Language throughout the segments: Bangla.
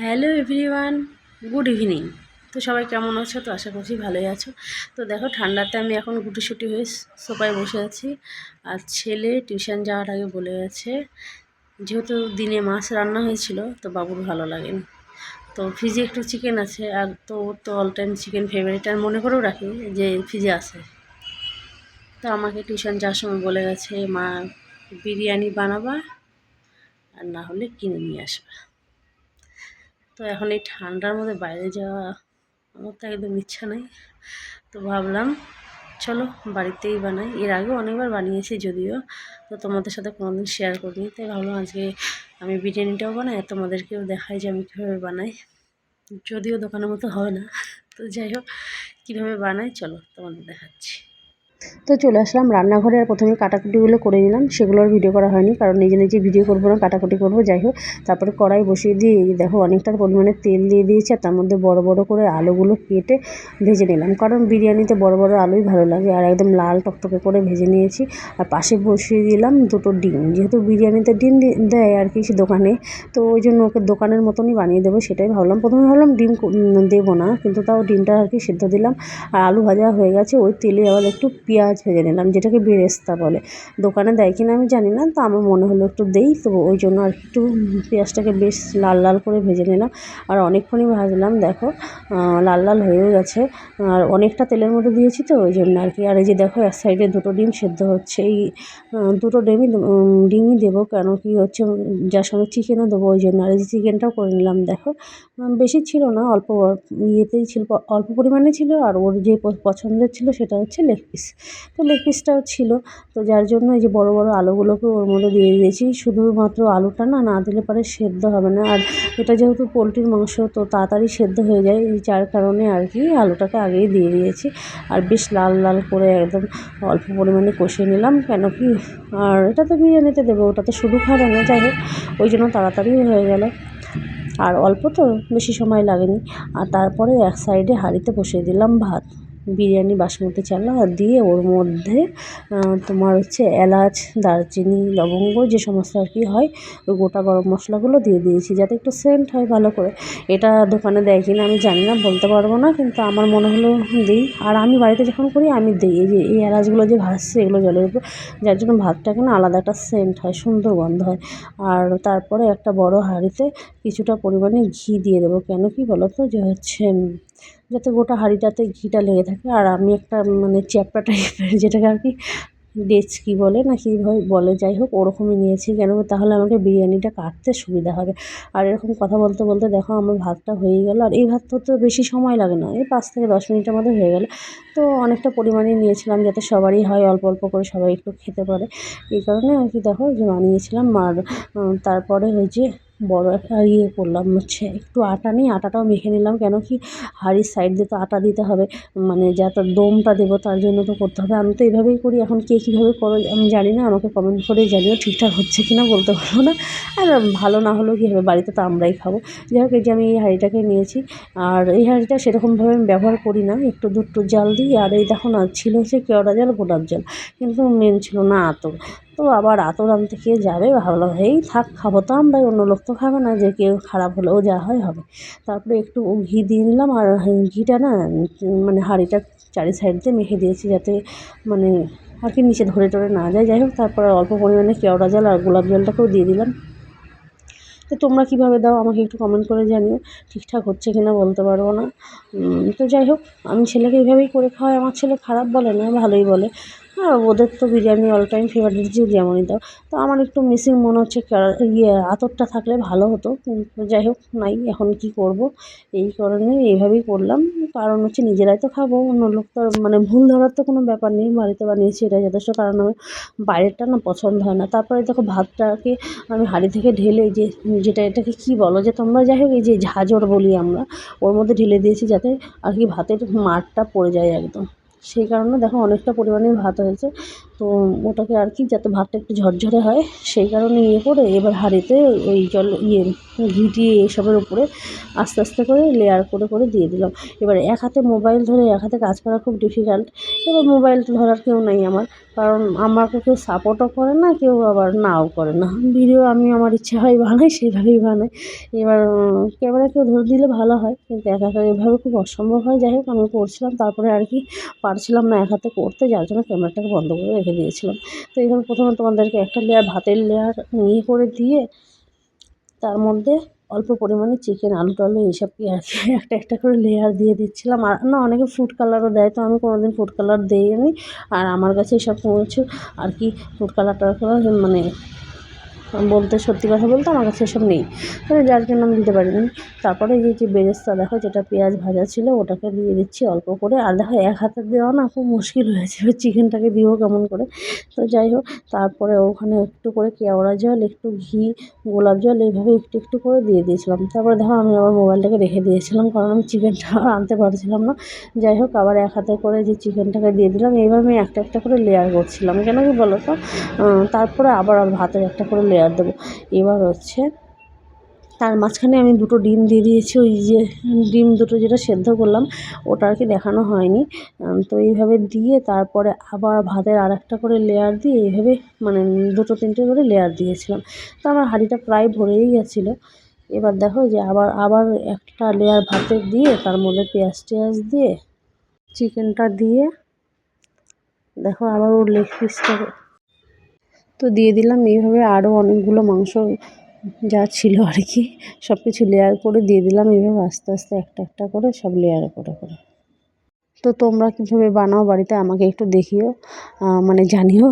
Hello everyone, good evening. তো সবাই কেমন আছো? তো আশা করছি ভালোই আছো। তো দেখো, ঠান্ডাতে আমি এখন গুটিসুটি হয়ে সোফায় বসে আছি। আর ছেলে টিউশন যাওয়ার আগে বলে গেছে, যেহেতু দিনে মাছ রান্না হয়েছিল, তো বাবুর ভালো লাগেনি। তো ফ্রিজে একটু চিকেন আছে, আর তো ওর তো অল টাইম চিকেন ফেভারিট আর মনে করেও রাখি যে ফ্রিজে আছে। তো আমাকে টিউশন যাওয়ার সময় বলে গেছে, মা, বিরিয়ানি বানাবা, আর না হলে কিনে নিয়ে আসবা। তো এখন এই ঠান্ডার মধ্যে বাইরে যাওয়া আমার তো একদম ইচ্ছা নেই। তো ভাবলাম, চলো বাড়িতেই বানাই। এর আগেও অনেকবার বানিয়েছি যদিও, তো তোমাদের সাথে কোনোদিন শেয়ার করিনি। তাই ভাবলাম আজকে আমি বিরিয়ানিটাও বানাই আর তোমাদেরকেও দেখাই যে আমি কীভাবে বানাই। যদিও দোকানের মতো হয় না, তো যাই হোক, কীভাবে বানাই, চলো তোমাদের দেখাচ্ছি। তো চলে আসলাম রান্নাঘরে আর প্রথমে কাটাকুটিগুলো করে নিলাম। সেগুলো আর ভিডিও করা হয়নি, কারণ নিজে নিজে ভিডিও করব না, কাটাকুটি করব, যাই হোক। তারপরে কড়াই বসিয়ে দিয়ে দেখো অনেকটা পরিমাণে তেল দিয়ে দিয়েছি, আর তার মধ্যে বড় বড় করে আলুগুলো কেটে ভেজে নিলাম। কারণ বিরিয়ানিতে বড় বড় আলুই ভালো লাগে, আর একদম লাল টকটকে করে ভেজে নিয়েছি। আর পাশে বসিয়ে দিলাম দুটো ডিম। যেহেতু বিরিয়ানিতে ডিম দেয় আর কি দোকানে, তো ওই জন্য ওকে দোকানের মতনই বানিয়ে দেবো, সেটাই ভাবলাম। প্রথমে ভাবলাম ডিম দেবো না, কিন্তু তাও ডিমটা আর কি সিদ্ধ দিলাম। আর আলু ভাজা হয়ে গেছে, ওই তেলে আবার একটু পেঁয়াজ ভেজে নিলাম, যেটাকে বেরেস্তা বলে। দোকানে দেয় কিনা আমি জানি না, তো আমার মনে হলো একটু দেই, তো ওই জন্য আর একটু পেঁয়াজটাকে বেশ লাল লাল করে ভেজে নিলাম। আর অনেকক্ষণই ভাজলাম, দেখো লাল লাল হয়েও গেছে। আর অনেকটা তেলের মধ্যে দিয়েছি তো, ওই জন্য আর কি। আর এই যে দেখো, এক সাইডে দুটো ডিম সেদ্ধ হচ্ছে। এই দুটো ডিমই ডিমই দেবো, কেন কি হচ্ছে, যার সঙ্গে চিকেনও দেবো, ওই জন্য। আর এই চিকেনটাও করে নিলাম, দেখো। বেশি ছিল না, অল্প, ইয়েতেই ছিল, অল্প পরিমাণে ছিল। আর ওর যে পছন্দের ছিল, সেটা হচ্ছে লেগ পিস তো লেগ পিসটাও ছিল। তো যার জন্য এই যে বড় বড় আলুগুলোকে ওর মধ্যে দিয়ে দিয়েছি। শুধুমাত্র আলুটা না না দিলে পরে সেদ্ধ হবে না। আর এটা যেহেতু পোলট্রির মাংস, তো তাড়াতাড়ি সেদ্ধ হয়ে যায়। এই যার কারণে আর কি আলুটাকে আগেই দিয়ে দিয়েছি। আর বেশ লাল লাল করে একদম অল্প পরিমাণে কষিয়ে নিলাম। কেন কি? আর এটা তো বিরিয়ানিতে দেবো, ওটা তো শুধু খাবে না। যাই হোক, ওই জন্য তাড়াতাড়ি হয়ে গেল। আর অল্প তো, বেশি সময় লাগেনি। আর তারপরে এক সাইডে হাঁড়িতে বসিয়ে দিলাম ভাত। বিরিয়ানি বাসমতি চাল দিয়ে ওর মধ্যে তোমার হচ্ছে এলাচ, দারচিনি, লবঙ্গ যে সমস্ত আর কি হয়, ওই গোটা গরম মশলাগুলো দিয়ে দিয়েছি যাতে একটু সেন্ট হয় ভালো করে। এটা দোকানে দেয় কিনা আমি জানি না, বলতে পারব না, কিন্তু আমার মনে হলো দিই। আর আমি বাড়িতে যখন করি, আমি দিই। এই যে, এই এলাচগুলো যে ভাসছে, এগুলো জলের উপর, যার জন্য ভাতটাকে না আলাদা একটা সেন্ট হয়, সুন্দর গন্ধ হয়। আর তারপরে একটা বড় হাঁড়িতে কিছুটা পরিমাণে ঘি দিয়ে দেবো। কেন কি বলো তো যে হচ্ছে যাতে গোটা হাঁড়িটাতে ঘিটা লেগে থাকে। আর আমি একটা মানে চ্যাপটা টাইপের, যেটাকে আর কি ডেচকি বলে, না কীভাবে বলে, যাই হোক, ওরকমই নিয়েছি। কেন তাহলে আমাকে বিরিয়ানিটা কাটতে সুবিধা হবে। আর এরকম কথা বলতে বলতে, দেখো, আমার ভাতটা হয়ে গেল। আর এই ভাতটা তো বেশি সময় লাগে না, এই পাঁচ থেকে দশ মিনিটের মধ্যে হয়ে গেল। তো অনেকটা পরিমাণে নিয়েছিলাম, যাতে সবারই হয়, অল্প অল্প করে সবাই একটু খেতে পারে। এই কারণে আর কি, দেখো যে বানিয়েছিলাম। আর তারপরে হয়েছে বড় একটা ইয়ে করলাম, হচ্ছে একটু আটা নিয়ে আটাটাও মেখে নিলাম। কেন কি হাঁড়ির সাইড দিয়ে তো আটা দিতে হবে মানে যাতে দমটা দেবো তার জন্য তো করতে হবে। আমি তো এইভাবেই করি, এখন কে কীভাবে করো আমি জানি না আমাকে কমেন্ট করে জানিও ঠিকঠাক হচ্ছে কি না বলতে পারব না। আর ভালো না হলেও কী হবে, বাড়িতে তো আমরাই খাব। যাই হোক, এই যে আমি এই হাঁড়িটাকে নিয়েছি, আর এই হাঁড়িটা সেরকমভাবে আমি ব্যবহার করি না, একটু দুটো জাল দিই, আর এই দেখো না, ছিল হচ্ছে কেওড়া জাল, গোলাপ জাল, কিন্তু মেন ছিল না আতর তো আবার আতর আনতে কে যাবে? ভাবলাম এই থাক, খাব তো আমরাই, অন্য লোক তো খাবে না যে কেউ খারাপ হলেও যা হয় হবে। তারপরে একটু ঘি দিয়ে নিলাম আর ঘিটা না মানে হাঁড়িটা চারি সাইড দিয়ে মেখে দিয়েছি যাতে মানে আর কি নিচে ধরে টরে না যায়। যাই হোক, তারপরে অল্প পরিমাণে কেওড়া জল আর গোলাপ জলটাকেও দিয়ে দিলাম। তো তোমরা কীভাবে দাও আমাকে একটু কমেন্ট করে জানিও, ঠিকঠাক হচ্ছে কি না বলতে পারব না। তো যাই হোক, আমি ছেলেকে এইভাবেই করে খাওয়াই। আমার ছেলে খারাপ বলে না, ভালোই বলে। হ্যাঁ ওদের তো বিরিয়ানি অল টাইম ফেভারিট যে যেমনই দাও। তো আমার একটু মিসিং মনে হচ্ছে ইয়ে আতরটা থাকলে ভালো হতো। কিন্তু যাই হোক, নাই, এখন কি করব? এই কারণে এইভাবেই করলাম। কারণ হচ্ছে নিজেরাই তো খাব, অন্য লোক তো মানে ভুল ধরার তো কোনো ব্যাপার নেই, বাড়িতে বানিয়েছি, এটা যথেষ্ট। কারণ আমার বাইরেরটা না পছন্দ হয় না। তারপরে দেখো ভাতটাকে আমি হাঁড়ি থেকে ঢেলে যে, যেটা এটাকে কী বলো যে, তোমরা যাই হোক, এই যে ঝাঁঝর বলি আমরা, ওর মধ্যে ঢেলে দিয়েছি যাতে আর কি ভাতের মারটা পড়ে যায় একদম। সেই কারণে দেখো অনেকটা পরিমাণে ভাত হয়েছে। তো ওটাকে আর কি যাতে ভাতটা একটু ঝরঝরে হয়, সেই কারণে ইয়ে করে এবার হাঁড়িতে ওই জল ইয়ে ঘি টি এসবের উপরে আস্তে আস্তে করে লেয়ার করে করে দিয়ে দিলাম। এবার এক হাতে মোবাইল ধরে এক হাতে কাজ করা খুব ডিফিকাল্ট এবার মোবাইলটা ধরার কেউ নেই আমার, কারণ আমাকে কেউ সাপোর্টও করে না, কেউ আবার নাও করে না। ভিডিও আমি আমার ইচ্ছা হয় বানাই, সেইভাবেই বানাই। এবার ক্যামেরা কেউ ধরে দিলে ভালো হয়, কিন্তু একা একা এভাবে খুব অসম্ভব হয়। যাই হোক, আমি করছিলাম, তারপরে আর কি পারছিলাম না এক হাতে করতে, যার জন্য ক্যামেরাটাকে বন্ধ করে রেখে দিয়েছিলাম। তো এইভাবে প্রথমে তোমাদেরকে একটা লেয়ার ভাতের লেয়ার নিয়ে করে দিয়ে, তার মধ্যে অল্প পরিমাণে চিকেন আলু, টালু এইসব কি কি একটা একটা করে লেয়ার দিয়ে দিচ্ছিলাম। আর না, অনেকে ফুড কালারও দেয়, তো আমি কোনোদিন ফুড কালার দিইনি। আর আমার কাছে এসব কিছু আর কি ফুড কালার টালার মানে বলতে সত্যি কথা বলতে আমার কাছে এসব নেই। মানে যার জন্য আমি দিতে পারিনি। তারপরে এই যে বেরেস্তা, দেখো যেটা পেঁয়াজ ভাজা ছিল, ওটাকে দিয়ে দিচ্ছি অল্প করে। আর দেখো, এক হাতে দেওয়া না খুব মুশকিল হয়েছে এবার চিকেনটাকে দিও কেমন করে? তো যাই হোক, তারপরে ওখানে একটু করে কেওড়া জল, একটু ঘি, গোলাপ জল, এইভাবে একটু একটু করে দিয়ে দিয়েছিলাম। তারপরে দেখো, আমি আমার মোবাইলটাকে রেখে দিয়েছিলাম, কারণ আমি চিকেনটা আনতে পারছিলাম না। যাই হোক, আবার এক হাতে করে যে চিকেনটাকে দিয়ে দিলাম। এইভাবে আমি একটা একটা করে লেয়ার করছিলাম। কেন কি বলো তো তারপরে আবার ভাতের একটা করে লেয়ার দেবো। এবার হচ্ছে তার মাঝখানে আমি দুটো ডিম দিয়ে দিয়েছি, ওই যে ডিম দুটো যেটা সেদ্ধ করলাম, ওটা আর কি দেখানো হয়নি। তো এইভাবে দিয়ে তারপরে আবার ভাতের আর একটা করে লেয়ার দিয়ে এইভাবে মানে দুটো তিনটে করে লেয়ার দিয়েছিলাম। তো আমার হাঁড়িটা প্রায় ভরেই গেছিল। এবার দেখো যে আবার আবার একটা লেয়ার ভাতের দিয়ে তার মধ্যে পেঁয়াজ টেয়াজ দিয়ে, চিকেনটা দিয়ে, দেখো আবার ওর লেগ পিসটাকে তো দিয়ে দিলাম। এইভাবে আরও অনেকগুলো মাংস যা ছিল আর কি সব কিছু লেয়ার করে দিয়ে দিলাম। এইভাবে আস্তে আস্তে একটা একটা করে সব লেয়ার করে করে। তো তোমরা কীভাবে বানাও বাড়িতে আমাকে একটু দেখিও মানে জানিও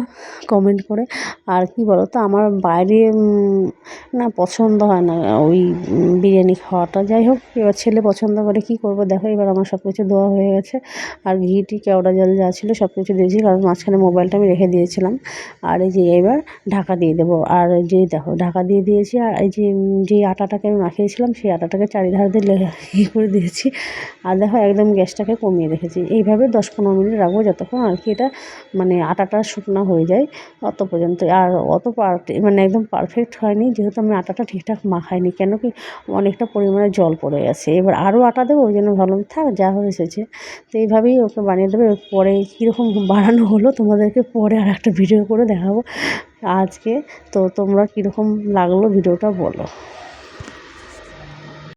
কমেন্ট করে। আর কি বলো তো আমার বাইরে না পছন্দ হয় না ওই বিরিয়ানি খাওয়াটা। যাই হোক, এবার ছেলে পছন্দ করে কী করব? দেখো, এবার আমার সব কিছু দেওয়া হয়ে গেছে। আর ঘি, টি, কেওড়া জল যা ছিল সব কিছু দিয়েছি, কারণ মাঝখানে মোবাইলটা আমি রেখে দিয়েছিলাম। আর এই যে এবার ঢাকা দিয়ে দেবো। আর যে দেখো, ঢাকা দিয়ে দিয়েছি, আর এই যে যে আটাটাকে আমি মাখিয়েছিলাম, সেই আটাটাকে চারিধার দিয়ে ইয়ে করে দিয়েছি। আর দেখো, একদম গ্যাসটাকে কমিয়ে রেখেছি। এইভাবে দশ পনেরো মিনিট রাখব যতক্ষণ আর কি এটা মানে আটাটা শুকনো হয়ে যায় অত পর্যন্ত। আর অত মানে একদম পারফেক্ট হয়নি যেহেতু আমি আটাটা ঠিকঠাক মাখাইনি। কেন কি অনেকটা পরিমাণে জল পড়ে গেছে। এবার আরও আটা দেবো ওই জন্য ভাবলাম, থাক, যা হয়ে এসেছে। তো এইভাবেই ওকে বানিয়ে দেবে। পরে কীরকম বানানো হলো তোমাদেরকে পরে আর একটা ভিডিও করে দেখাবো আজকে। তো তোমরা কীরকম লাগল ভিডিওটা বলো।